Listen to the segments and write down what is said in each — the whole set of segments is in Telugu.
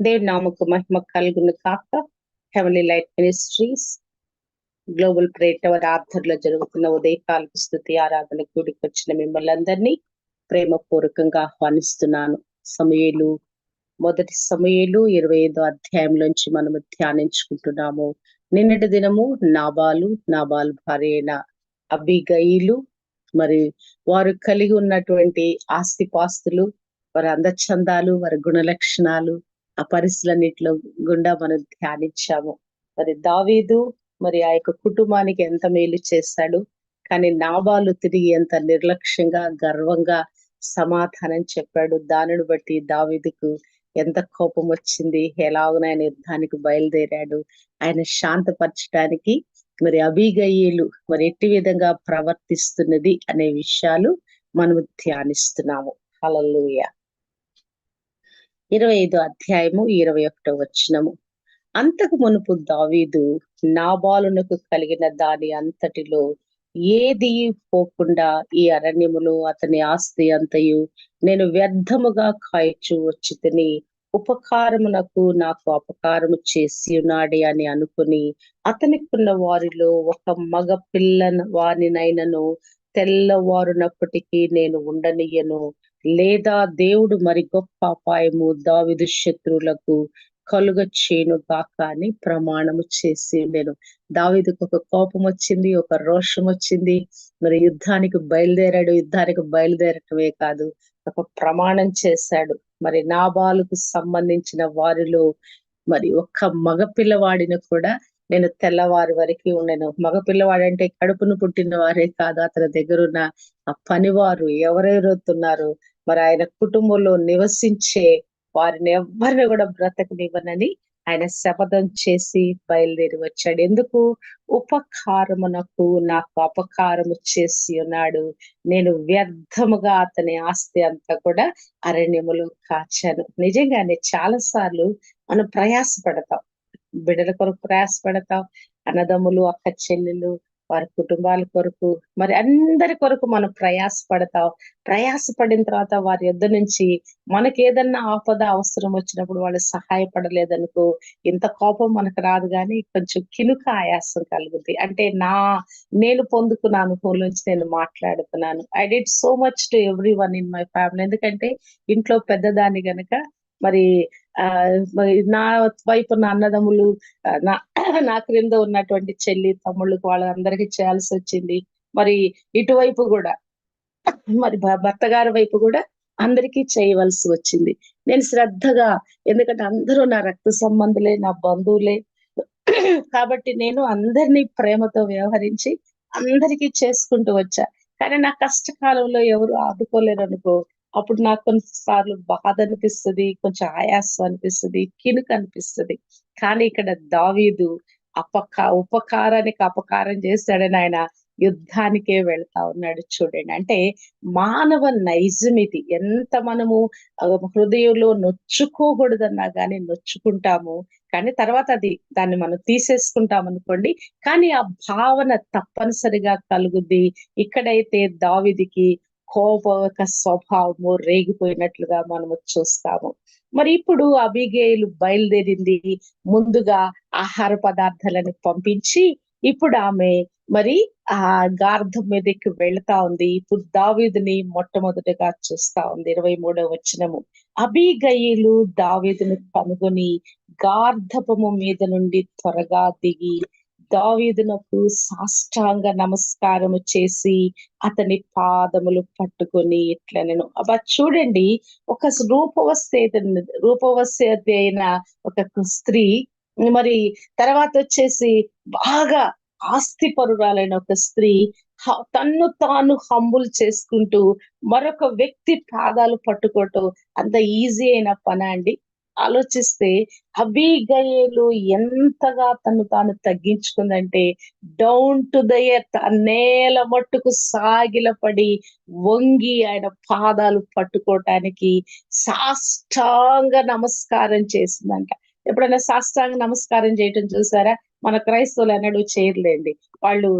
దేవుడి నామకు మహిమ కలుగును కాక. Heavenly light ministries global prayer tower ఆర్థర్లో జరుగుతున్న ఉదయకాల స్థుతి ఆరాధన గుడికి వచ్చిన మిమ్మల్ని అందరినీ ప్రేమపూర్వకంగా ఆహ్వానిస్తున్నాను. సమయలు మొదటి సమయలు ఇరవై ఐదో అధ్యాయంలోంచి మనము ధ్యానించుకుంటున్నాము. నిన్నటి దినము నాబాలు నాబాల్ భార్య అయిన అబిగయిలు మరి వారు కలిగి ఉన్నటువంటి ఆస్తిపాస్తులు వారి అందచందాలు వారి గుణలక్షణాలు ఆ పరిస్థితులన్నిటిలో గుండా మనం ధ్యానించాము. మరి దావీదు మరి ఆ యొక్క కుటుంబానికి ఎంత మేలు చేస్తాడు? కానీ నాబాలు తిరిగి ఎంత నిర్లక్ష్యంగా గర్వంగా సమాధానం చెప్పాడు. దానిని బట్టి దావీదుకు ఎంత కోపం వచ్చింది? ఎలాగన ఆయన యుద్ధానికి బయలుదేరాడు? ఆయన శాంతపరచడానికి మరి అభిగయ్యలు మరి ఎట్టి విధంగా ప్రవర్తిస్తున్నది అనే విషయాలు మనము ధ్యానిస్తున్నాము. హలలుయ ఇరవై ఐదు అధ్యాయము ఇరవై ఒకటో వచ్చినము అంతకు మునుపు దావీదు నాబాలునకు కలిగిన దాని అంతటిలో ఏది పోకుండా ఈ అరణ్యములో అతని ఆస్తి అంతయు నేను వ్యర్థముగా కాయచు వచ్చి తిని ఉపకారమునకు నాకు అపకారము చేసి ఉన్నాడే అని అనుకుని అతనికున్న వారిలో ఒక మగ పిల్ల వారినైనను తెల్లవారునప్పటికీ నేను ఉండనియను. లేదా దేవుడు మరి గొప్ప అపాయము దావిదు శత్రువులకు కలుగ చేను కాక అని ప్రమాణము చేసి నేను దావిదుకు ఒక కోపం వచ్చింది ఒక రోషం వచ్చింది. మరి యుద్ధానికి బయలుదేరాడు యుద్ధానికి బయలుదేరటమే కాదు ఒక ప్రమాణం చేశాడు. మరి నాబాలుకు సంబంధించిన వారిలో మరి ఒక్క మగ పిల్లవాడిని కూడా నేను తెల్లవారి వరకు ఉండేను. మగ పిల్లవాడంటే కడుపును పుట్టిన వారే కాదు అతని దగ్గరున్న ఆ పనివారు ఎవరెవరుతున్నారు మరి ఆయన కుటుంబంలో నివసించే వారిని ఎవరిని కూడా బ్రతకనివ్వనని ఆయన శపథం చేసి బయలుదేరి వచ్చాడు. ఎందుకు? ఉపకారమునకు నాకు అపకారము చేసి ఉన్నాడు. నేను వ్యర్థముగా అతని ఆస్తి అంతా కూడా అరణ్యములు కాచాను. నిజంగానే చాలా సార్లు మనం ప్రయాసపడతాం. బిడ్డల కొరకు ప్రయాసపడతాం అన్నదమ్ములు అక్క చెల్లెలు వారి కుటుంబాల కొరకు మరి అందరి కొరకు మనం ప్రయాసపడతాం. ప్రయాసపడిన తర్వాత వారి యొద్ద నుంచి మనకి ఏదన్నా ఆపద అవసరం వచ్చినప్పుడు వాళ్ళు సహాయపడలేదనుకో ఇంత కోపం మనకు రాదు కానీ కొంచెం కినుక ఆయాసం కలుగుతుంది అంటే నా నేను పొందుకున్న అనుభవం నుంచి నేను మాట్లాడుతున్నాను. I did so much to everyone in my family ఎందుకంటే ఇంట్లో పెద్దదాన్ని గనక మరి నా వైపు ఉన్న అన్నదమ్ములు నా నా క్రింద ఉన్నటువంటి చెల్లి తమ్ముళ్ళకి వాళ్ళందరికీ చేయాల్సి వచ్చింది. మరి ఇటువైపు కూడా మరి భర్త గారి వైపు కూడా అందరికీ చేయవలసి వచ్చింది. నేను శ్రద్ధగా ఎందుకంటే అందరూ నా రక్త సంబంధులే నా బంధువులే. కాబట్టి నేను అందరినీ ప్రేమతో వ్యవహరించి అందరికీ చేసుకుంటూ వచ్చా. కానీ నా కష్టకాలంలో ఎవరు ఆదుకోలేరు అనుకో అప్పుడు నాకు కొన్నిసార్లు బాధ అనిపిస్తుంది కొంచెం ఆయాసం అనిపిస్తుంది కినుక అనిపిస్తుంది. కానీ ఇక్కడ దావీదు అపక ఉపకారానికి అపకారం చేస్తాడని ఆయన యుద్ధానికే వెళ్తా ఉన్నాడు చూడండి. అంటే మానవ నైజం ఇది. ఎంత మనము హృదయంలో నొచ్చుకోకూడదన్నా కానీ నొచ్చుకుంటాము. కానీ తర్వాత అది దాన్ని మనం తీసేసుకుంటాం అనుకోండి. కానీ ఆ భావన తప్పనిసరిగా కలుగుద్ది. ఇక్కడైతే దావిదికి కోపక స్వభావము రేగిపోయినట్లుగా మనము చూస్తాము. మరి ఇప్పుడు అబిగేయులు బయలుదేరింది. ముందుగా ఆహార పదార్థాలను పంపించి ఇప్పుడు ఆమె మరి ఆ గార్ధం మీదకి వెళ్తా ఉంది. ఇప్పుడు దావీదుని మొట్టమొదటిగా చూస్తా ఉంది. ఇరవై మూడవ వచనము. అబిగయులు దావీదుని కనుగొని గార్ధపము మీద నుండి త్వరగా దిగి దావీదునకు సాష్టాంగ నమస్కారము చేసి అతని పాదములు పట్టుకొని ఇట్లా నేను అబ్బా చూడండి ఒక రూపవస్థ రూపవస్థ అయిన ఒక స్త్రీ మరి తర్వాత వచ్చేసి బాగా ఆస్తి పరురాలైన ఒక స్త్రీ తన్ను తాను హంబుల్ చేసుకుంటూ మరొక వ్యక్తి పాదాలు పట్టుకోవటం అంత ఈజీ అయిన పనా అండి? ఆలోచిస్తే అభిగయలు ఎంతగా తను తాను తగ్గించుకుందంటే డౌన్ టు ద ఎర్త్ నేల మట్టుకు సాగిలపడి వంగి ఆయన పాదాలు పట్టుకోవటానికి సాష్టాంగ నమస్కారం చేసిందంట. ఎప్పుడైనా సాష్టాంగ నమస్కారం చేయటం చూసారా? మన క్రైస్తవులు అన్నడు చేయర్లేండి వాళ్ళు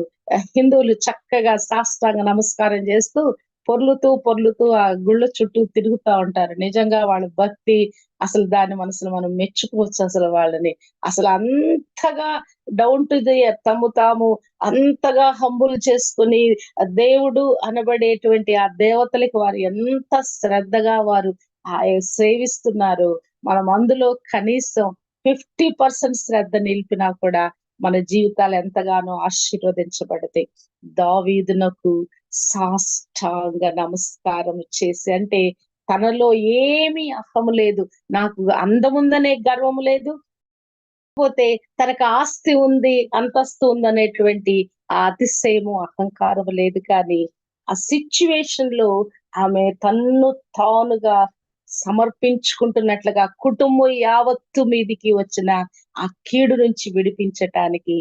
హిందువులు చక్కగా సాష్టాంగ నమస్కారం చేస్తూ పొర్లుతూ పొర్లుతూ ఆ గుళ్ళ చుట్టూ తిరుగుతా ఉంటారు. నిజంగా వాళ్ళ భక్తి అసలు దాని మనసులో మనం మెచ్చుకోవచ్చు అసలు వాళ్ళని. అసలు అంతగా డౌన్ టు ది తమ్ము తాము అంతగా హంబుల్ చేసుకుని దేవుడు అనబడేటువంటి ఆ దేవతలకి వారు ఎంత శ్రద్ధగా వారు ఆ సేవిస్తున్నారు. మనం అందులో కనీసం ఫిఫ్టీ పర్సెంట్ శ్రద్ధ నిలిపినా కూడా మన జీవితాలు ఎంతగానో ఆశీర్వదించబడతాయి. దావీదునకు సాష్టాంగ నమస్కారం చేసి అంటే తనలో ఏమీ అహము లేదు. నాకు అందముందనే గర్వము లేదు. పోతే తనకు ఆస్తి ఉంది అంతస్తు ఉంది అనేటువంటి ఆ అతిశయము అహంకారం లేదు. కానీ ఆ సిచ్యువేషన్లో ఆమె తన్ను తానుగా సమర్పించుకుంటున్నట్లుగా కుటుంబం యావత్తు మీదికి వచ్చిన ఆ కీడు నుంచి విడిపించటానికి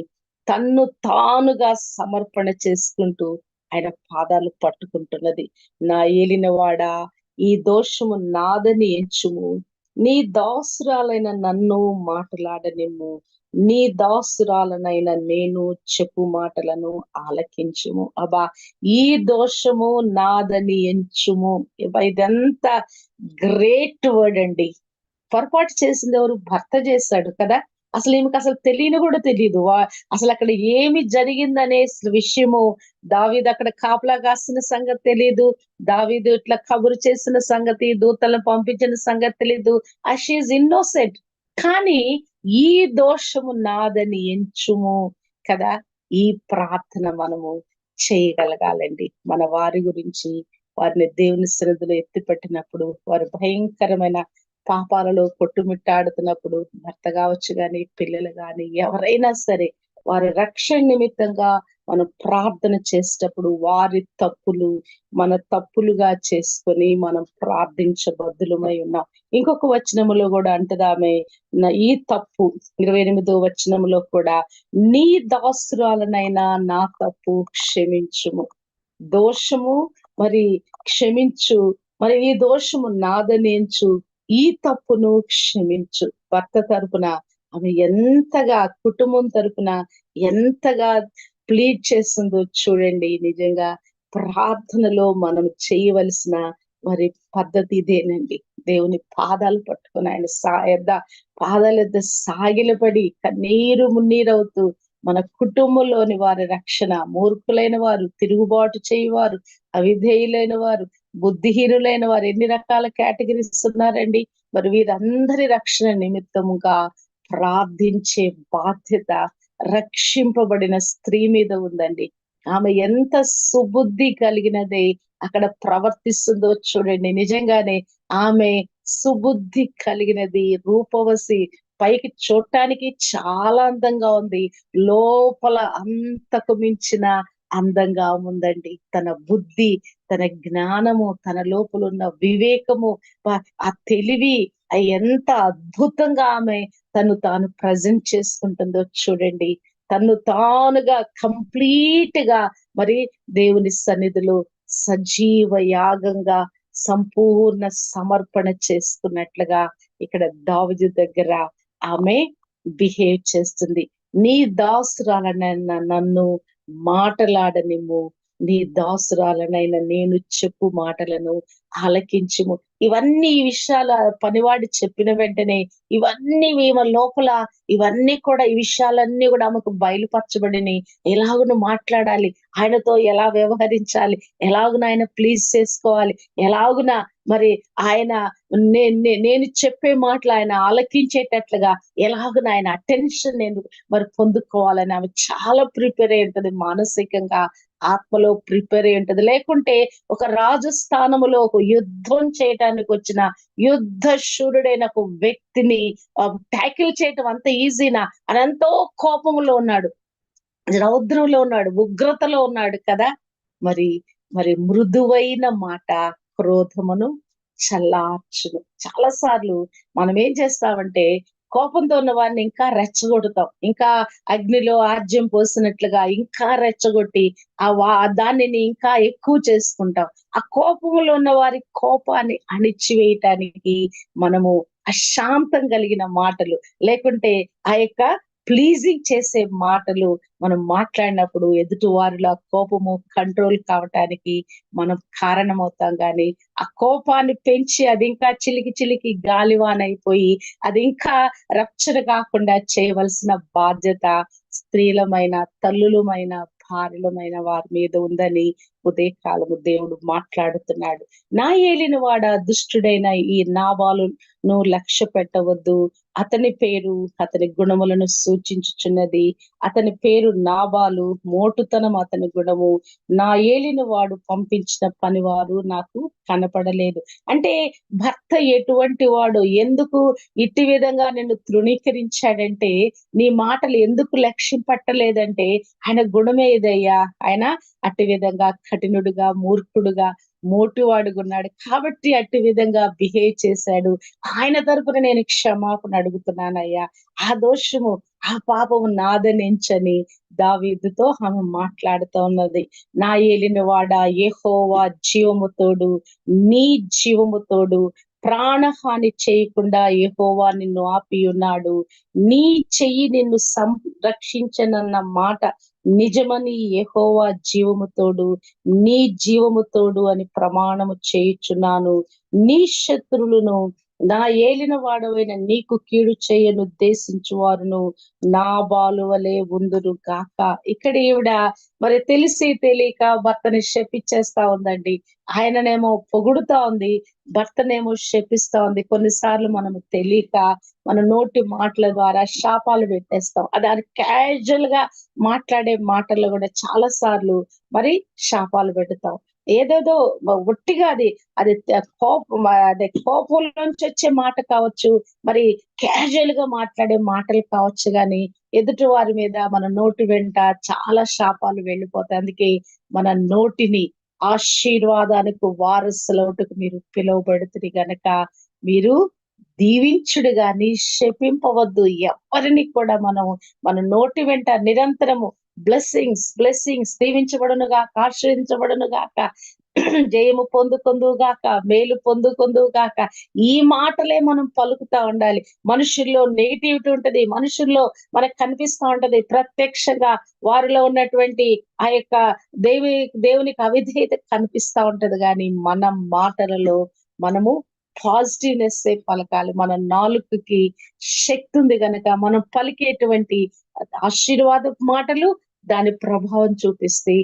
తన్ను తానుగా సమర్పణ చేసుకుంటూ ఆయన పాదాలు పట్టుకుంటున్నది. నా ఏలినవాడా ఈ దోషము నాదని ఎంచుము. నీ దాసురాలైన నన్ను మాటలాడనిమ్ము. నీ దాసురాలనైన నేను చెప్పు మాటలను ఆలకించుము. అబ్బా ఈ దోషము నాదని ఎంచుము. ఇదంతా గ్రేట్ వర్డ్ అండి. పొరపాటు చేసింది ఎవరు? భర్త చేశాడు కదా? అసలు ఈమెకు అసలు తెలియని కూడా తెలియదు వా- అసలు అక్కడ ఏమి జరిగిందనే విషయము దావీదు అక్కడ కాపలా కాసిన సంగతి తెలియదు దావీదు ఇట్లా కబురు చేసిన సంగతి దూతలను పంపించిన సంగతి తెలియదు షీఈ్ ఇన్నోసెంట్ కానీ ఈ దోషము నాదని ఎంచుము కదా. ఈ ప్రార్థన మనము చేయగలగాలండి. మన వారి గురించి వారిని దేవుని శ్రద్ధలో ఎత్తిపెట్టినప్పుడు వారు భయంకరమైన పాపాలలో కొట్టుమిట్టాడుతున్నప్పుడు భర్త కావచ్చు కానీ పిల్లలు కానీ ఎవరైనా సరే వారి రక్షణ నిమిత్తంగా మనం ప్రార్థన చేసేటప్పుడు వారి తప్పులు మన తప్పులుగా చేసుకొని మనం ప్రార్థించబద్దులమై ఉన్నాం. ఇంకొక వచనములో కూడా అంటదామే ఈ తప్పు ఇరవై ఎనిమిదో వచనములో కూడా నీ దాసురాలనైనా నా తప్పు క్షమించుము. దోషము మరి క్షమించు. మరి ఈ దోషము నాదనేంచు? ఈ తప్పును క్షమించు. భర్త తరపున ఆమె ఎంతగా కుటుంబం తరపున ఎంతగా ప్లీడ్ చేస్తుందో చూడండి. నిజంగా ప్రార్థనలో మనం చేయవలసిన మరి పద్ధతి ఇదేనండి. దేవుని పాదాలు పట్టుకుని ఆయన సాయద్ద పాదాల యొద్ద సాగిలపడి కన్నీరు మున్నీరవుతూ మన కుటుంబంలోని వారి రక్షణ మూర్ఖులైన వారు తిరుగుబాటు చేయవారు అవిధేయులైన వారు బుద్ధిహీనులైన వారు ఎన్ని రకాల కేటగిరీస్ ఉన్నారండి? మరి వీరందరి రక్షణ నిమిత్తముగా ప్రార్థించే బాధ్యత రక్షింపబడిన స్త్రీ మీద ఉందండి. ఆమె ఎంత సుబుద్ధి కలిగినదే అక్కడ ప్రవర్తిస్తుందో చూడండి. నిజంగానే ఆమె సుబుద్ధి కలిగినది రూపవసి పైకి చూడటానికి చాలా అందంగా ఉంది. లోపల అంతకు మించిన అందంగా ఉందండి. తన బుద్ధి తన జ్ఞానము తన లోపల ఉన్న వివేకము ఆ తెలివి ఎంత అద్భుతంగా ఆమె తను తాను ప్రజెంట్ చేసుకుంటుందో చూడండి. తను తానుగా కంప్లీట్గా మరి దేవుని సన్నిధిలో సజీవ యాగంగా సంపూర్ణ సమర్పణ చేసుకున్నట్లుగా ఇక్కడ దావజు దగ్గర ఆమె బిహేవ్ చేస్తుంది. నీ దాసురాలన నన్ను మాటలాడనిమ్ము నీ దాసురాలనైన నేను చెప్పు మాటలను ఆలకించుము. ఇవన్నీ ఈ విషయాల పనివాడి చెప్పిన వెంటనే ఇవన్నీ ఈమె లోపల ఇవన్నీ కూడా ఈ విషయాలన్నీ కూడా ఆమెకు బయలుపరచబడిని ఎలాగను మాట్లాడాలి ఆయనతో ఎలా వ్యవహరించాలి ఎలాగున ఆయన ప్లీజ్ చేసుకోవాలి ఎలాగున మరి ఆయన నేను చెప్పే మాటలు ఆయన ఆలకించేటట్లుగా ఎలాగున ఆయన అటెన్షన్ నేను మరి పొందుకోవాలని ఆమె చాలా ప్రిపేర్ అయి ఉంటుంది మానసికంగా. ఆత్మలో ప్రిపేర్ అయి ఉంటది. లేకుంటే ఒక రాజస్థానములో ఒక యుద్ధం చేయటానికి వచ్చిన యుద్ధ శూరుడైన ఒక వ్యక్తిని ట్యాకిల్ చేయటం అంత ఈజీనా అని ఎంతో కోపంలో ఉన్నాడు. రౌద్రంలో ఉన్నాడు. ఉగ్రతలో ఉన్నాడు కదా. మరి మరి మృదువైన మాట క్రోధమును చల్లార్చును. చాలా సార్లు మనం ఏం చేస్తామంటే కోపంతో ఉన్న వారిని ఇంకా రెచ్చగొడతాం. ఇంకా అగ్నిలో ఆర్జ్యం పోసినట్లుగా ఇంకా రెచ్చగొట్టి ఆ వా దానిని ఇంకా ఎక్కువ చేసుకుంటాం. ఆ కోపంలో ఉన్న వారి కోపాన్ని అణిచివేయటానికి మనము అశాంతం కలిగిన మాటలు లేకుంటే ఆ యొక్క ప్లీజింగ్ చేసే మాటలు మనం మాట్లాడినప్పుడు ఎదుటి వారిలో కోపము కంట్రోల్ కావటానికి మనం కారణమవుతాం కానీ ఆ కోపాన్ని పెంచి అది ఇంకా చిలికి చిలికి గాలివాన్ అయిపోయి అది ఇంకా రక్షణ కాకుండా చేయవలసిన బాధ్యత స్త్రీలమైన తల్లులమైన భార్యలమైన వారి మీద ఉందని ఉదయకాలము దేవుడు మాట్లాడుతున్నాడు. నా ఏలిన వాడ దుష్టుడైన ఈ నాబాలును లక్ష్య పెట్టవద్దు అతని పేరు అతని గుణములను సూచించుచున్నది. అతని పేరు నాబాలు మోటుతనం అతని గుణము. నా ఏలిన వాడు పంపించిన పనివారు నాకు కనపడలేదు. అంటే భర్త ఎటువంటి వాడు? ఎందుకు ఇట్టి విధంగా నిన్ను తృణీకరించాడంటే నీ మాటలు ఎందుకు లక్ష్యం పట్టలేదంటే ఆయన గుణమే ఇదయ్యా. ఆయన అట్టి విధంగా కఠినుడుగా మూర్ఖుడుగా మోటివాడుగున్నాడు. కాబట్టి అట్టి విధంగా బిహేవ్ చేశాడు. ఆయన తరపున నేను క్షమాపణ అడుగుతున్నానయ్యా. ఆ దోషము ఆ పాపము నాదనించని దావీదుతో ఆమె మాట్లాడుతూ ఉన్నది. నా ఏలిన వాడా ఏహోవా జీవముతోడు నీ జీవముతోడు ప్రాణహాని చేయకుండా యెహోవా నిన్ను ఆపి ఉన్నాడు నీ చెయ్యి నిన్ను సంరక్షించనన్న మాట నిజమని యెహోవా జీవముతోడు నీ జీవముతోడు అని ప్రమాణము చేయుచున్నాను. నీ శత్రులను నా ఏలిన వాడవైన నీకు కీడు చేయను ఉద్దేశించు వారును నా బాలువలే ఉందును ఉందురు ఇక్కడ ఈవిడ మరి తెలిసి తెలియక భర్తని శపిచ్చేస్తా ఉందండి. ఆయననేమో పొగుడుతా ఉంది భర్తనేమో శపిస్తా ఉంది. కొన్నిసార్లు మనం తెలియక మన నోటి మాటల ద్వారా శాపాలు పెట్టేస్తాం. అది క్యాజువల్గా మాట్లాడే మాటల్లో కూడా చాలా సార్లు మరి శాపాలు పెడతాం. ఏదేదో ఒట్టిగా అది అది కోపం అదే కోపం నుంచి వచ్చే మాట కావచ్చు మరి క్యాజువల్గా మాట్లాడే మాటలు కావచ్చు కానీ ఎదుటి వారి మీద మన నోటి వెంట చాలా శాపాలు వెళ్ళిపోతాయి. అందుకే మన నోటిని ఆశీర్వాదానికి వారసులవుటకు మీరు పిలువబడుతుంది గనక మీరు దీవించుడు గాని శపింపవద్దు. ఎవరిని కూడా మనం మన నోటి వెంట నిరంతరము బ్లెస్సింగ్స్ బ్లెస్సింగ్స్ దీవించబడును గాక ఆశ్రయించబడును గాక జయము పొందుకొందు గాక మేలు పొందుకొందు గాక ఈ మాటలే మనం పలుకుతా ఉండాలి. మనుషుల్లో నెగిటివిటీ ఉంటది మనుషుల్లో మనకు కనిపిస్తా ఉంటది ప్రత్యక్షంగా వారిలో ఉన్నటువంటి ఆ యొక్క దేవి దేవునికి అవిధేయత కనిపిస్తా ఉంటది. కానీ మన మాటలలో మనము పాజిటివ్నెస్ పలకాలి. మన నాలుకకి శక్తి ఉంది కనుక మనం పలికేటువంటి ఆశీర్వాద మాటలు దాని ప్రభావం చూపిస్తే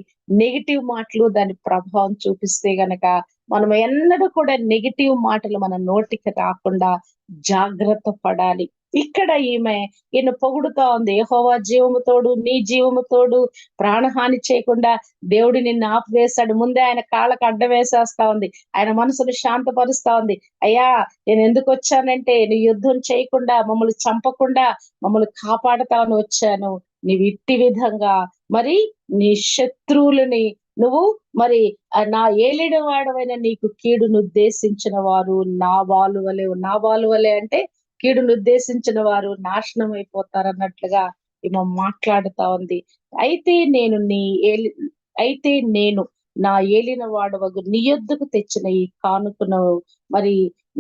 నెగిటివ్ మాటలు దాని ప్రభావం చూపిస్తే గనక మనం ఎన్నడూ కూడా నెగిటివ్ మాటలు మన నోటికి రాకుండా జాగ్రత్త పడాలి. ఇక్కడ ఈమె ఈయన పొగుడుతా ఉంది. ఏహోవా జీవముతోడు నీ జీవముతోడు ప్రాణహాని చేయకుండా దేవుడు నిన్ను ఆపివేశాడు. ముందే ఆయన కాళ్ళకు అడ్డ వేసేస్తా ఉంది. ఆయన మనసును శాంతపరుస్తా ఉంది. అయ్యా నేను ఎందుకు వచ్చానంటే నేను యుద్ధం చేయకుండా మమ్మల్ని చంపకుండా మమ్మల్ని కాపాడతావని వచ్చాను. నీవు ఇట్టి విధంగా మరి నీ శత్రువులని నువ్వు మరి నా ఏలిన వాడవైన నీకు కీడును ఉద్దేశించిన వారు నా వాళ్ళు వలె నా వాళ్ళు వలె అంటే కీడును ఉద్దేశించిన వారు నాశనం అయిపోతారు అన్నట్లుగా ఈమె మాట్లాడుతా ఉంది. అయితే నేను నీ ఏలి అయితే నేను నా ఏలిన వాడవగు నీ యొద్దకు తెచ్చిన ఈ కానుకను మరి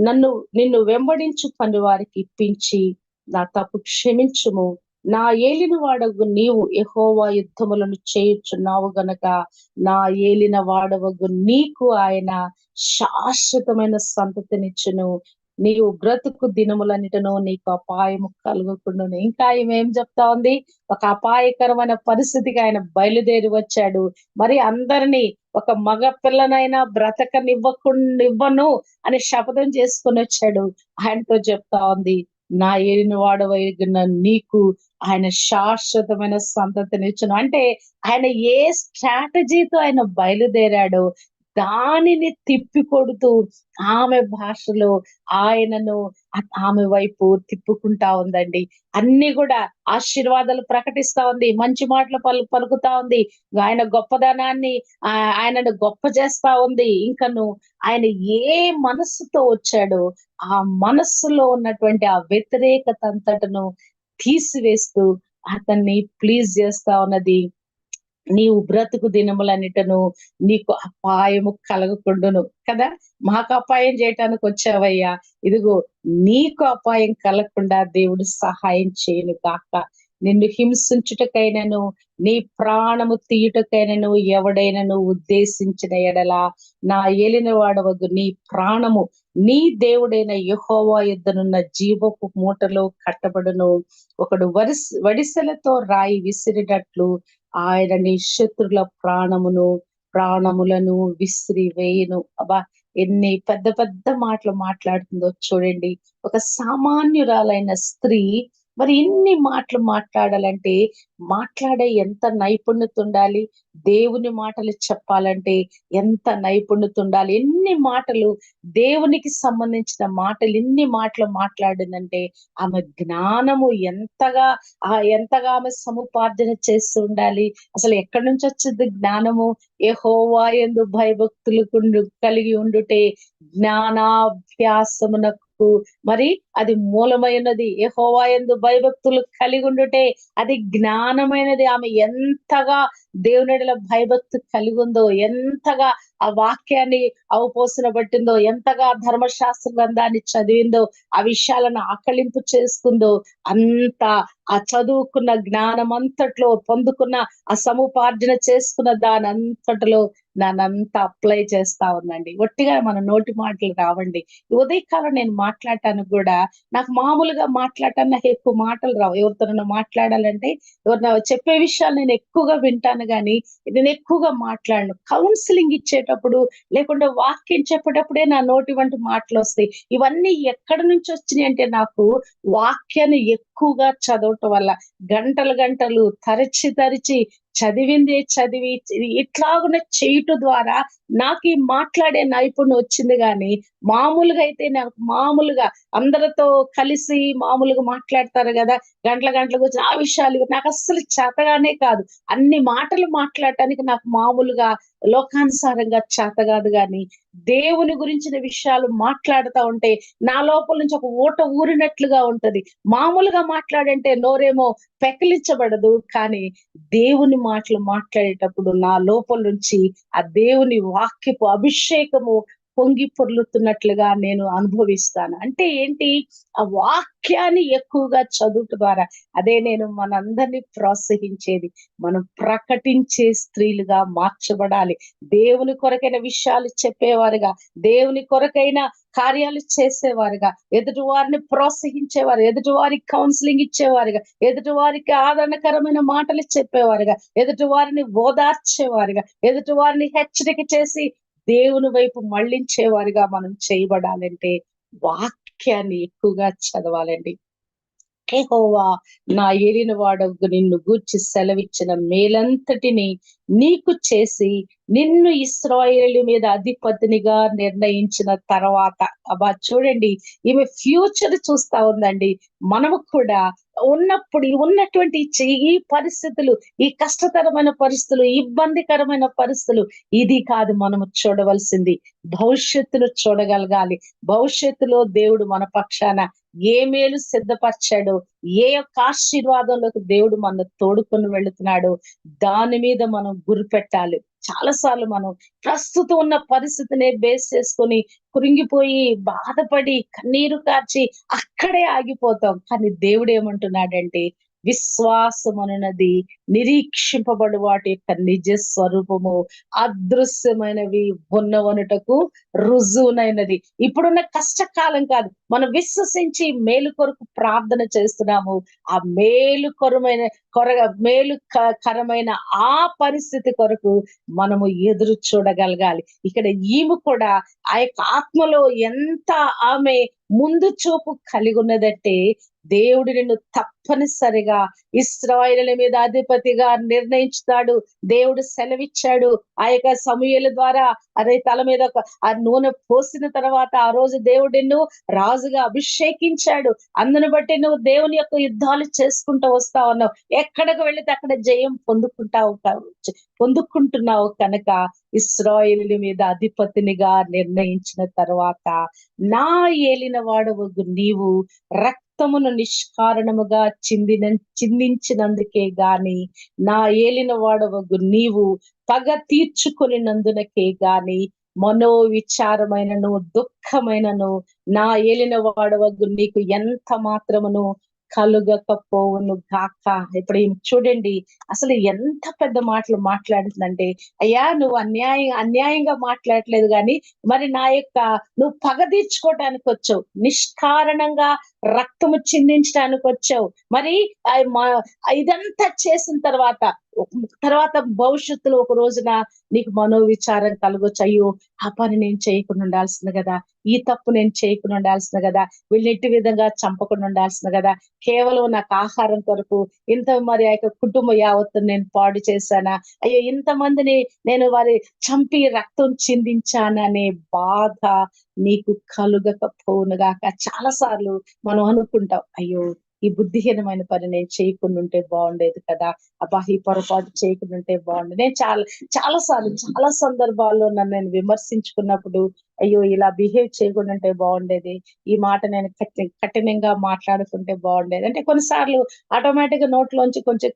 నన్ను నిన్ను వెంబడించు పని వారికి ఇప్పించి నా తప్పు క్షమించుము. నా ఏలిన వాడగు నీవు ఎహోవా యుద్ధములను చేయుచున్నావు గనక నా ఏలిన వాడవగు నీకు ఆయన శాశ్వతమైన సంతతినిచ్చును. నీవు బ్రతుకు దినములన్నిటను నీకు అపాయము కలుగుకుండును. ఇంకా ఏం చెప్తా ఉంది ఒక అపాయకరమైన పరిస్థితికి ఆయన బయలుదేరి వచ్చాడు. మరి అందరినీ ఒక మగ పిల్లనైనా బ్రతకనివ్వకుండా ఇవ్వను అని శపథం చేసుకుని వచ్చాడు ఆయనతో చెప్తా ఉంది నా ఏరిని వాడవైన నీకు ఆయన శాశ్వతమైన సంతతినిచ్చును. అంటే ఆయన ఏ స్ట్రాటజీతో ఆయన బయలుదేరాడో దానిని తిప్పి కొడుతూ ఆమె భాషలో ఆయనను ఆమె వైపు తిప్పుకుంటా ఉందండి. అన్ని కూడా ఆశీర్వాదాలు ప్రకటిస్తా ఉంది. మంచి మాటలు పలు పలుకుతా ఉంది. ఆయన గొప్పదనాన్ని ఆయనను గొప్ప చేస్తా ఉంది. ఇంకను ఆయన ఏ మనస్సుతో వచ్చాడో ఆ మనస్సులో ఉన్నటువంటి ఆ వ్యతిరేకత అంతటను తీసివేస్తూ అతన్ని ప్లీజ్ చేస్తా ఉన్నది. నీవు బ్రతుకు దినములన్నిటను నీకు అపాయము కలగకుండును. కదా? మాకు అపాయం చేయటానికి వచ్చావయ్యా. ఇదిగో నీకు అపాయం కలగకుండా దేవుడు సహాయం చేయను కాక నిన్ను హింసించుటకైనను నీ ప్రాణము తీయుటకైనను ఎవడైనను ఉద్దేశించిన ఎడల నా ఏలిన వాడవగు నీ ప్రాణము నీ దేవుడైన యహోవా యుద్ధనున్న జీవపు మూటలో కట్టబడును. ఒకడు వరిస వడిసెలతో రాయి విసిరినట్లు ఆయన నీ శత్రుల ప్రాణమును ప్రాణములను విసిరి వేయును. అబ్బా ఎన్ని పెద్ద పెద్ద మాటలు మాట్లాడుతుందో చూడండి. ఒక సామాన్యురాలైన స్త్రీ మరి ఎన్ని మాటలు మాట్లాడాలంటే మాట్లాడే ఎంత నైపుణ్యత ఉండాలి? దేవుని మాటలు చెప్పాలంటే ఎంత నైపుణ్యత ఉండాలి? ఎన్ని మాటలు దేవునికి సంబంధించిన మాటలు ఎన్ని మాటలు మాట్లాడిందంటే ఆమె జ్ఞానము ఎంతగా ఆ ఎంతగా ఆమె సముపార్జన చేస్తూ ఉండాలి? అసలు ఎక్కడి నుంచి వచ్చింది జ్ఞానము? హోవా ఎందు భయభక్తులు కలిగి ఉండుటే జ్ఞానాభ్యాసమునకు. మరి అది మూలమైనది. యెహోవా యందు భయభక్తులు కలిగి ఉండుటే అది జ్ఞానమైనది. ఆమె ఎంతగా దేవునిడల భయభక్తి కలిగి ఉందో ఎంతగా ఆ వాక్యాన్ని అవపోసన పట్టిందో ఎంతగా ధర్మశాస్త్ర గ్రంథాన్ని చదివిందో ఆ విషయాలను ఆకలింపు చేసుకుందో అంత ఆ చదువుకున్న జ్ఞానం అంతట్లో పొందుకున్న ఆ సముపార్జన చేసుకున్న దాని అంతటిలో దానంతా అప్లై చేస్తా ఉందండి. ఒట్టిగా మన నోటి మాటలు రావండి. ఉదయకాలం నేను మాట్లాడటానికి కూడా నాకు మామూలుగా మాట్లాడటానికి నాకు ఎక్కువ మాటలు రావు. ఎవరితోనైనా మాట్లాడాలంటే ఎవరిన చెప్పే విషయాలు నేను ఎక్కువగా వింటాను కానీ నేను ఎక్కువగా మాట్లాడను. కౌన్సిలింగ్ ఇచ్చేటప్పుడు లేకుంటే వాక్యం చెప్పేటప్పుడే నా నోటి వంటి మాటలు వస్తాయి. ఇవన్నీ ఎక్కడి నుంచి వచ్చినాయి అంటే నాకు వాక్యాన్ని ఎక్కువగా చదవటం వల్ల గంటలు గంటలు తరచి తరిచి చదివిందే చదివి ఇట్లాగున చేయటం ద్వారా నాకు ఈ మాట్లాడే నైపుణ్యం వచ్చింది కానీ మామూలుగా అయితే నాకు మామూలుగా అందరితో కలిసి మామూలుగా మాట్లాడతారు కదా గంటల గంటలకు వచ్చిన ఆ విషయాలు నాకు అస్సలు చేతగానే కాదు. అన్ని మాటలు మాట్లాడటానికి నాకు మామూలుగా లోకానుసారంగా చేతగాదు గాని దేవుని గురించిన విషయాలు మాట్లాడుతూ ఉంటే నా లోపల నుంచి ఒక ఊట ఊరినట్లుగా ఉంటది. మామూలుగా మాట్లాడంటే నోరేమో పెకలించబడదు కానీ దేవుని మాటలు మాట్లాడేటప్పుడు నా లోపల నుంచి ఆ దేవుని వాక్యపు అభిషేకము పొంగి పొర్లుతున్నట్లుగా నేను అనుభవిస్తాను. అంటే ఏంటి? ఆ వాక్యాన్ని ఎక్కువగా చదువుట ద్వారా. అదే నేను మనందరినీ ప్రోత్సహించేది. మనం ప్రకటించే స్త్రీలుగా మార్చబడాలి. దేవుని కొరకైన విషయాలు చెప్పేవారుగా. దేవుని కొరకైన కార్యాలు చేసేవారుగా. ఎదుటి వారిని ప్రోత్సహించేవారు ఎదుటి వారికి కౌన్సిలింగ్ ఇచ్చేవారుగా. ఎదుటి వారికి ఆదరణకరమైన మాటలు చెప్పేవారుగా. ఎదుటి వారిని ఓదార్చేవారుగా. ఎదుటి వారిని హెచ్చరిక చేసి దేవుని వైపు మళ్ళించేవారుగా మనం చేయబడాలంటే వాక్యాన్ని ఎక్కువగా చదవాలండి. ఏహోవా నా ఏలిన వాడవు నిన్ను గూర్చి సెలవిచ్చిన మేలంతటిని నీకు చేసి నిన్ను ఇస్రాయేలు మీద అధిపతినిగా నిర్ణయించిన తర్వాత అబ్బా చూడండి ఈమె ఫ్యూచర్ చూస్తా ఉందండి. మనము కూడా ఉన్నప్పుడు ఉన్నటువంటి ఈ పరిస్థితులు ఈ కష్టతరమైన పరిస్థితులు ఇబ్బందికరమైన పరిస్థితులు ఇది కాదు మనము చూడవలసింది. భవిష్యత్తును చూడగలగాలి. భవిష్యత్తులో దేవుడు మన పక్షాన ఏ మేలు సిద్ధపరిచాడు ఏ యొక్క ఆశీర్వాదంలోకి దేవుడు మన తోడుకొని వెళుతున్నాడు దాని మీద మనం గురి పెట్టాలి. చాలా సార్లు మనం ప్రస్తుతం ఉన్న పరిస్థితిని బేస్ చేసుకొని కురింగిపోయి బాధపడి కన్నీరు కార్చి అక్కడే ఆగిపోతాం. కానీ దేవుడు ఏమంటున్నాడంటే విశ్వాసం అనున్నది నిరీక్షింపబడు వాటి యొక్క నిజ స్వరూపము. అదృశ్యమైనవి ఉన్నవనుటకు రుజువునైనది. ఇప్పుడున్న కష్టకాలం కాదు. మనం విశ్వసించి మేలు కొరకు ప్రార్థన చేస్తున్నాము. ఆ మేలు కొరమైన కొర మేలు కరమైన ఆ పరిస్థితి కొరకు మనము ఎదురు చూడగలగాలి. ఇక్కడ ఈమె కూడా ఆ యొక్క ఆత్మలో ఎంత ఆమె ముందు చూపు కలిగి ఉన్నదంటే దేవుడు నిన్ను తప్పనిసరిగా ఇస్రాయిల మీద అధిపతిగా నిర్ణయించుతాడు. దేవుడు సెలవిచ్చాడు. ఆ యొక్క సమూహల ద్వారా అదే తల మీద ఒక ఆ నూనె పోసిన తర్వాత ఆ రోజు దేవుడు నిన్ను రాజుగా అభిషేకించాడు. అందును బట్టి నువ్వు దేవుని యొక్క యుద్ధాలు చేసుకుంటూ వస్తా ఉన్నావు. ఎక్కడికి వెళితే అక్కడ జయం పొందుకుంటావు పొందుకుంటున్నావు కనుక ఇస్రాయిల్ మీద అధిపతినిగా నిర్ణయించిన తర్వాత నా ఏలిన వాడవు నీవు రక్తమును నిష్కారణముగా చిందిన చిందించినందుకే గాని నా ఏలిన వాడవగు నీవు పగ తీర్చుకొనినందునకే గాని మనో విచారమైనను దుఃఖమైనను నా ఏలిన వాడవగు నీకు ఎంత మాత్రమును కలుగకపోవును గాక. ఇప్పుడు చూడండి అసలు ఎంత పెద్ద మాటలు మాట్లాడుతుందంటే అయ్యా నువ్వు అన్యాయం అన్యాయంగా మాట్లాడట్లేదు కానీ మరి నా యొక్క నువ్వు పగ తీర్చుకోవటానికి వచ్చావు నిష్కారణంగా రక్తము చిందించడానికి వచ్చావు. మరి మా- ఇదంతా చేసిన తర్వాత తర్వాత భవిష్యత్తులో ఒక రోజున నీకు మనోవిచారం కలగొచ్చు. అయ్యో ఆ పని నేను చేయకుండా ఉండాల్సింది కదా. ఈ తప్పు నేను చేయకుండా ఉండాల్సింది కదా. వీళ్ళని విధంగా చంపకుండా ఉండాల్సింది కదా. కేవలం నాకు ఆహారం కొరకు ఇంత మరి ఆ యొక్క కుటుంబ యావత్తు నేను పాడు చేశానా? అయ్యో ఇంతమందిని నేను వారి చంపి రక్తం చిందించాననే బాధ నీకు కలుగకపోనుగాక చాలా సార్లు మనం అనుకుంటాం అయ్యో ఈ బుద్ధిహీనమైన పని నేను చేయకుండా ఉంటే బాగుండేది కదా అబ్బా ఈ పొరపాటు చేయకుండా ఉంటే బాగుండేది. నేను చాలా చాలా సార్లు చాలా సందర్భాల్లో నన్ను నేను విమర్శించుకున్నప్పుడు అయ్యో ఇలా బిహేవ్ చేయకుండా ఉంటే బాగుండేది ఈ మాట నేను కఠినంగా మాట్లాడుకుంటే బాగుండేది. అంటే కొన్నిసార్లు ఆటోమేటిక్గా నోట్లోంచి కొంచెం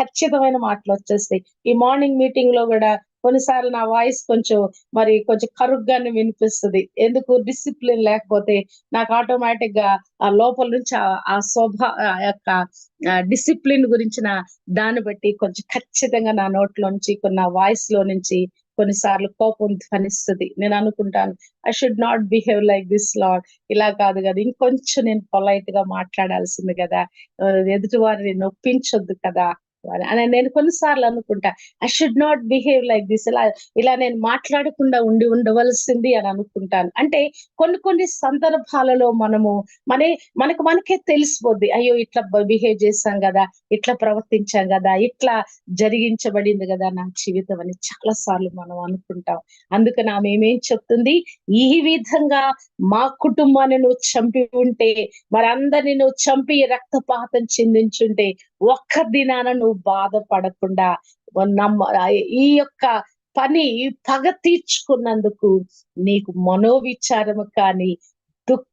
ఖచ్చితమైన మాటలు వచ్చేస్తాయి. ఈ మార్నింగ్ మీటింగ్లో కూడా కొన్నిసార్లు నా వాయిస్ కొంచెం మరి కొంచెం కరుగ్గానే వినిపిస్తుంది. ఎందుకు? డిసిప్లిన్ లేకపోతే నాకు ఆటోమేటిక్గా ఆ లోపల నుంచి ఆ- శోభ యొక్క డిసిప్లిన్ గురించిన దాన్ని బట్టి కొంచెం ఖచ్చితంగా నా నోట్లోంచి కొన్ని వాయిస్లో నుంచి కొన్నిసార్లు కోపం ధ్వనిస్తుంది. నేను అనుకుంటాను I should not behave like this Lord ఇలా కాదు కదా. ఇంకొంచెం నేను పొలైట్గా మాట్లాడాల్సింది కదా. ఎదుటివారిని ఎదుటి వారిని నొప్పించొద్దు కదా. అని. అని నేను కొన్నిసార్లు అనుకుంటా I should not behave like this ఇలా ఇలా నేను మాట్లాడకుండా ఉండి ఉండవలసింది అని అనుకుంటాను. అంటే కొన్ని కొన్ని సందర్భాలలో మనము మన మనకు మనకే తెలిసిపోద్ది అయ్యో ఇట్లా బిహేవ్ చేశాం కదా ఇట్లా ప్రవర్తించాం కదా ఇట్లా జరిగించబడింది కదా నా జీవితం అని చాలా సార్లు మనం అనుకుంటాం. అందుకని ఆమె ఏమేం చెప్తుంది ఈ విధంగా మా కుటుంబాన్ని నువ్వు చంపి ఉంటే మరి అందరిని నువ్వు చంపి రక్తపాతం చెందించుంటే ఒక్క దినాన నువ్వు బాధపడకుండా నమ్మ ఈ యొక్క పని పగ తీర్చుకున్నందుకు నీకు మనోవిచారము కానీ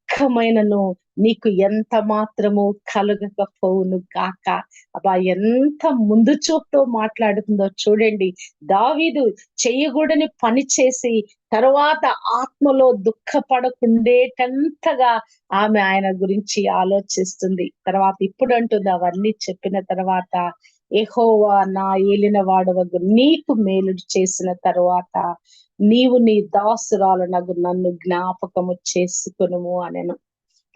దుఃఖమైనను నీకు ఎంత మాత్రము కలగకపోవును కాక అబ్బా ఎంత ముందు చూపుతో మాట్లాడుతుందో చూడండి. దావీదు చేయకూడని పని చేసి తర్వాత ఆత్మలో దుఃఖపడకుండేటంతగా ఆమె ఆయన గురించి ఆలోచిస్తుంది. తర్వాత ఇప్పుడు అంటుంది అవన్నీ చెప్పిన తర్వాత ఎహోవా నా ఏలిన వాడవగు నీకు మేలు చేసిన తర్వాత నీవు నీ దాసురాలనగు నన్ను జ్ఞాపకము చేసుకునుము అనను.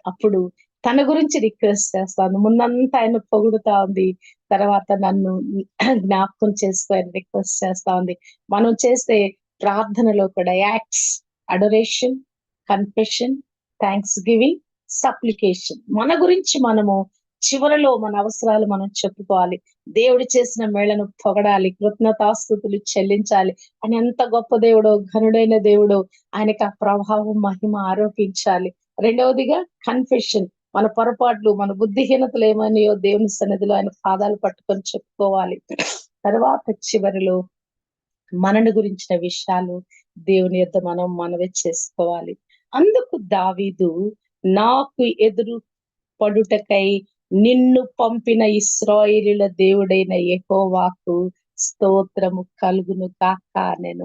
అప్పుడు తన గురించి రిక్వెస్ట్ చేస్తాను. ముందంతా ఆయన పొగుడుతా ఉంది. తర్వాత నన్ను జ్ఞాపకం చేసుకో రిక్వెస్ట్ చేస్తా ఉంది. మనం చేసే ప్రార్థనలో కూడా ACTS adoration confession thanksgiving supplication మన గురించి మనము చివరలో మన అవసరాలు మనం చెప్పుకోవాలి. దేవుడు చేసిన మేళను పొగడాలి కృతజ్ఞతాస్థుతులు చెల్లించాలి. అని ఎంత గొప్ప దేవుడో ఘనుడైన దేవుడో ఆయనకి ఆ ప్రభావం మహిమ ఆరోపించాలి. రెండవదిగా కన్ఫెషన్ మన పొరపాట్లు మన బుద్ధిహీనతలు ఏమనియో దేవుని సన్నిధిలో ఆయన పాదాలు పట్టుకొని చెప్పుకోవాలి. తర్వాత చివరిలో మనను గురించిన విషయాలు దేవుని యొక్క మనం మనవే చేసుకోవాలి. అందుకు దావీదు నాకు ఎదురు పడుటకై నిన్ను పంపిన ఇస్రాయిలుల దేవుడైన యెహోవాకు స్తోత్రము కలుగును కాక నేను.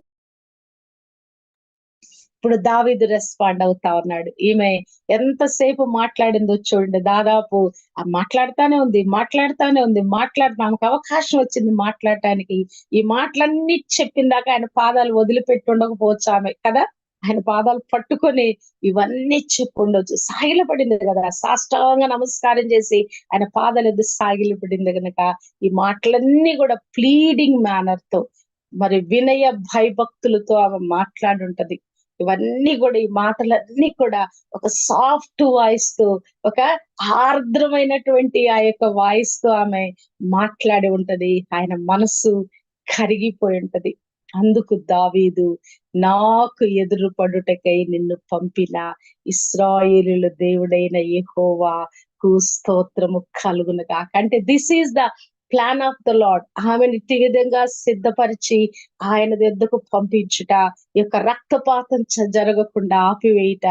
ఇప్పుడు దావిదు రెస్పాండ్ అవుతా ఉన్నాడు. ఈమె ఎంతసేపు మాట్లాడిందో చూడండి. దాదాపు ఆ మాట్లాడుతానే ఉంది మాట్లాడుతానే ఉంది మాట్లాడుతా ఆమెకు అవకాశం వచ్చింది మాట్లాడటానికి. ఈ మాటలన్నీ చెప్పిందాక ఆయన పాదాలు వదిలిపెట్టి ఉండకపోవచ్చు ఆమె కదా? ఆయన పాదాలు పట్టుకొని ఇవన్నీ చెప్పుండొచ్చు. సాగిలపడింది కదా సాష్టాంగ నమస్కారం చేసి ఆయన పాదాలు ఎదురు సాగిలపడింది కనుక ఈ మాటలన్నీ కూడా ప్లీడింగ్ మేనర్తో మరి వినయ భయభక్తులతో ఆమె మాట్లాడుంటది. ఇవన్నీ కూడా ఈ మాటలన్నీ కూడా ఒక సాఫ్ట్ వాయిస్తో ఒక ఆర్ద్రమైనటువంటి ఆ యొక్క వాయిస్తో ఆమె మాట్లాడి ఉంటది. ఆయన మనసు కరిగిపోయి ఉంటది. అందుకు దావీదు నాకు ఎదురు పడుటకై నిన్ను పంపిన ఇస్రాయిలు దేవుడైన ఎహోవా స్తోత్రము కలుగును కాక అంటే this is the plan of the Lord ఆమెను ఇట్టి విధంగా సిద్ధపరిచి ఆయన ఎద్దకు పంపించుట ఈ యొక్క రక్తపాతం జరగకుండా ఆపివేయుట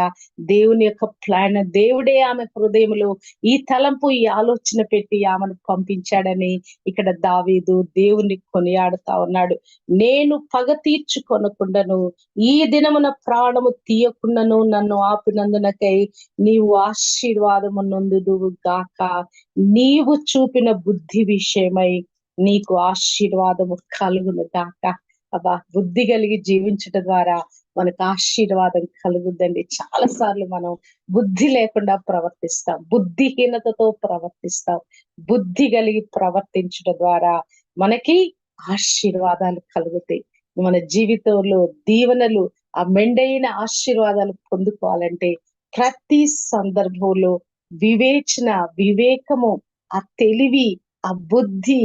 దేవుని యొక్క ప్లాన్ దేవుడే ఆమె హృదయంలో ఈ తలంపు ఈ ఆలోచన పెట్టి ఆమెను పంపించాడని ఇక్కడ దావీదు దేవుని కొనియాడుతా ఉన్నాడు. నేను పగ తీర్చుకొనకుండాను ఈ దినమున ప్రాణము తీయకుండాను నన్ను ఆపినందునకై నీవు ఆశీర్వాదము నొందుదువు గాక. నీవు చూపిన బుద్ధి విషయం విషయమై నీకు ఆశీర్వాదము కలుగును కాక అబ్బా బుద్ధి కలిగి జీవించడం ద్వారా మనకు ఆశీర్వాదం కలుగుద్దండి. చాలా సార్లు మనం బుద్ధి లేకుండా ప్రవర్తిస్తాం. బుద్ధిహీనతతో ప్రవర్తిస్తాం. బుద్ధి కలిగి ప్రవర్తించడం ద్వారా మనకి ఆశీర్వాదాలు కలుగుతాయి. మన జీవితంలో దీవెనలు ఆ మెండైన ఆశీర్వాదాలు పొందుకోవాలంటే ప్రతి సందర్భంలో వివేచన వివేకము ఆ తెలివి ఆ బుద్ధి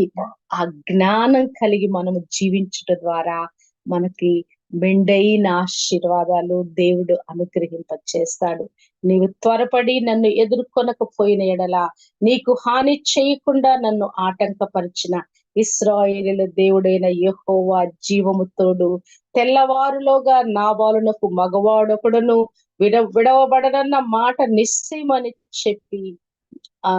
ఆ జ్ఞానం కలిగి మనము జీవించట ద్వారా మనకి మెండైన ఆశీర్వాదాలు దేవుడు అనుగ్రహింప చేస్తాడు నీవు త్వరపడి నన్ను ఎదుర్కొనకపోయిన ఎడల నీకు హాని చేయకుండా నన్ను ఆటంకపరిచిన ఇస్రాయేలీల దేవుడైన యహోవా జీవముతోడు తెల్లవారులోగా నాబాలునకు మగవాడొకడును విడ విడవబడనన్న మాట నిశ్చయమని చెప్పి ఆ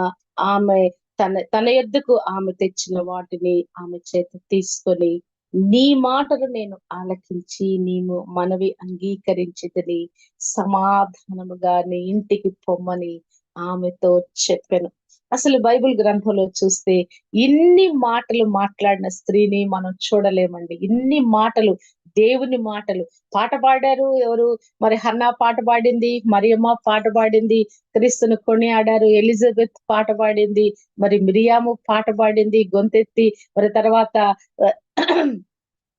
ఆమె తన తన ఎద్దుకు ఆమె తెచ్చిన వాటిని ఆమె చేత తీసుకొని నీ మాటలు నేను ఆలకించి నీవు మనవి అంగీకరించదని సమాధానముగా నీ ఇంటికి పొమ్మని ఆమెతో చెప్పాను. అసలు బైబిల్ గ్రంథంలో చూస్తే ఇన్ని మాటలు మాట్లాడిన స్త్రీని మనం చూడలేమండి. ఇన్ని మాటలు దేవుని మాటలు. పాట పాడారు ఎవరు? మరి హన్నా పాట పాడింది మరియమ్మ పాట పాడింది క్రీస్తును కొనియాడారు ఎలిజబెత్ పాట పాడింది మరి మిరియాము పాట పాడింది గొంతెత్తి మరి తర్వాత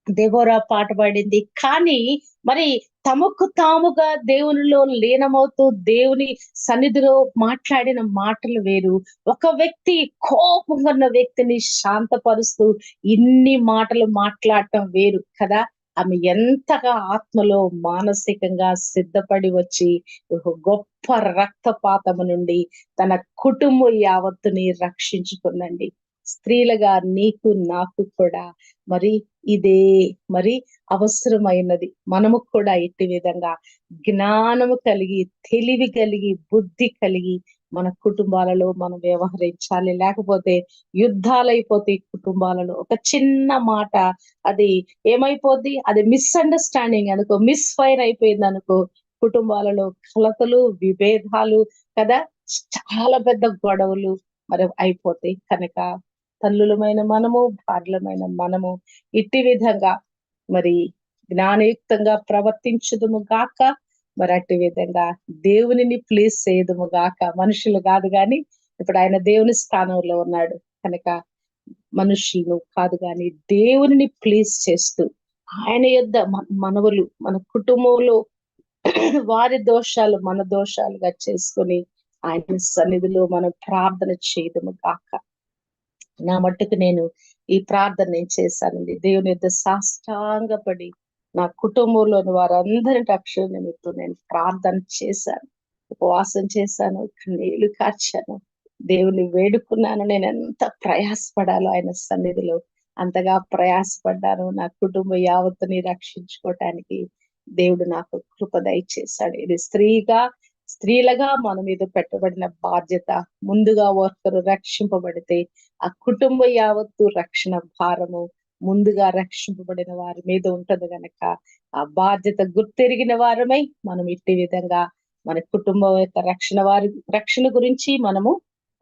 దేవోరా పాట పాడింది. కానీ మరి తమకు తాముగా దేవునిలో లీనమవుతూ దేవుని సన్నిధిలో మాట్లాడిన మాటలు వేరు. ఒక వ్యక్తి కోపంగా ఉన్న వ్యక్తిని శాంతపరుస్తూ ఇన్ని మాటలు మాట్లాడటం వేరు కదా? ఆమె ఎంతగా ఆత్మలో మానసికంగా సిద్ధపడి వచ్చి గొప్ప రక్తపాతము నుండి తన కుటుంబం యావత్తుని రక్షించుకుందండి. స్త్రీలుగా నీకు నాకు కూడా మరి ఇదే మరి అవసరమైనది. మనము కూడా ఇట్టి విధంగా జ్ఞానము కలిగి తెలివి కలిగి బుద్ధి కలిగి మన కుటుంబాలలో మనం వ్యవహరించాలి. లేకపోతే యుద్ధాలు అయిపోతాయి కుటుంబాలలో. ఒక చిన్న మాట అది ఏమైపోద్ది? అది మిస్అండర్స్టాండింగ్ అనుకో మిస్ ఫైర్ అయిపోయింది అనుకో కుటుంబాలలో కలతలు విభేదాలు కదా? చాలా పెద్ద గొడవలు మరి అయిపోతాయి కనుక తల్లులమైన మనము భార్యలమైన మనము ఇట్టి విధంగా మరి జ్ఞానయుక్తంగా ప్రవర్తించదుము గాక. మరి అట్టి విధంగా దేవునిని ప్లీజ్ చేయదుము గాక. మనుషులు కాదు కానీ ఇప్పుడు ఆయన దేవుని స్థానంలో ఉన్నాడు. కనుక మనుషులు కాదు కానీ దేవునిని ప్లీజ్ చేస్తూ ఆయన యొద్ద మనవులు మన కుటుంబంలో వారి దోషాలు మన దోషాలుగా చేసుకొని ఆయన సన్నిధిలో మనం ప్రార్థన చేయడము కాక నా మట్టుకు నేను ఈ ప్రార్థన నేను చేశానండి. దేవుని యొక్క సాష్టాంగపడి నా కుటుంబంలోని వారందరి రక్షణ నిమిత్తం నేను ప్రార్థన చేశాను ఉపవాసం చేశాను కన్నీళ్ళు కార్చాను. దేవుని వేడుకున్నాను. నేను ఎంత ప్రయాసపడాలో ఆయన సన్నిధిలో అంతగా ప్రయాసపడ్డాను. నా కుటుంబ యావత్తుని రక్షించుకోవటానికి దేవుడు నాకు కృప దయచేశాడు. ఇది స్త్రీగా స్త్రీలుగా మన మీద పెట్టబడిన బాధ్యత. ముందుగా ఒకరు రక్షింపబడితే ఆ కుటుంబ యావత్తు రక్షణ భారము ముందుగా రక్షింపబడిన వారి మీద ఉంటుంది గనక ఆ బాధ్యత గుర్తెరిగిన వారమై మనం ఇట్టి విధంగా మన కుటుంబం యొక్క రక్షణ వారి రక్షణ గురించి మనము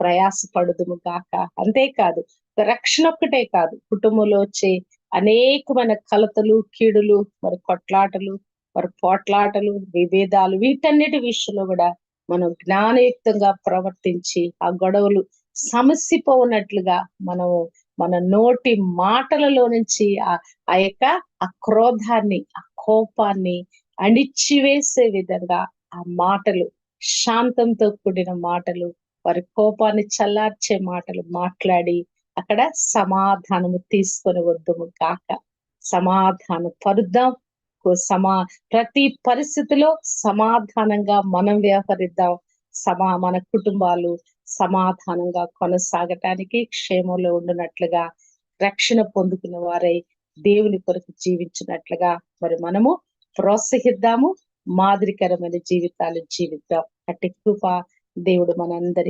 ప్రయాసపడదుము గాక. అంతేకాదు రక్షణ ఒక్కటే కాదు కుటుంబంలో వచ్చే అనేకమైన కలతలు కీడులు మరి కొట్లాటలు మరి పోట్లాటలు విభేదాలు వీటన్నిటి విషయంలో కూడా మనం జ్ఞానయుక్తంగా ప్రవర్తించి ఆ గొడవలు సమసిపోనట్లుగా మనము మన నోటి మాటలలో నుంచి ఆ ఆ యొక్క ఆ క్రోధాన్ని ఆ కోపాన్ని అణిచివేసే విధంగా ఆ మాటలు శాంతంతో కూడిన మాటలు వారి కోపాన్ని చల్లార్చే మాటలు మాట్లాడి అక్కడ సమాధానము తీసుకొని వద్దుము కాక సమాధానం పరుద్దాం. సమా ప్రతి పరిస్థితిలో సమాధానంగా మనం వ్యవహరిద్దాం. సమా మన కుటుంబాలు సమాధానంగా కొనసాగటానికి క్షేమంలో ఉండునట్లుగా రక్షణ పొందుకున్న వారై దేవుని కొరకు జీవించినట్లుగా మరి మనము ప్రోత్సహిద్దాము. మాదిరికరమైన జీవితాలు జీవిద్దాం. అట్టి కృప దేవుడు మనందరి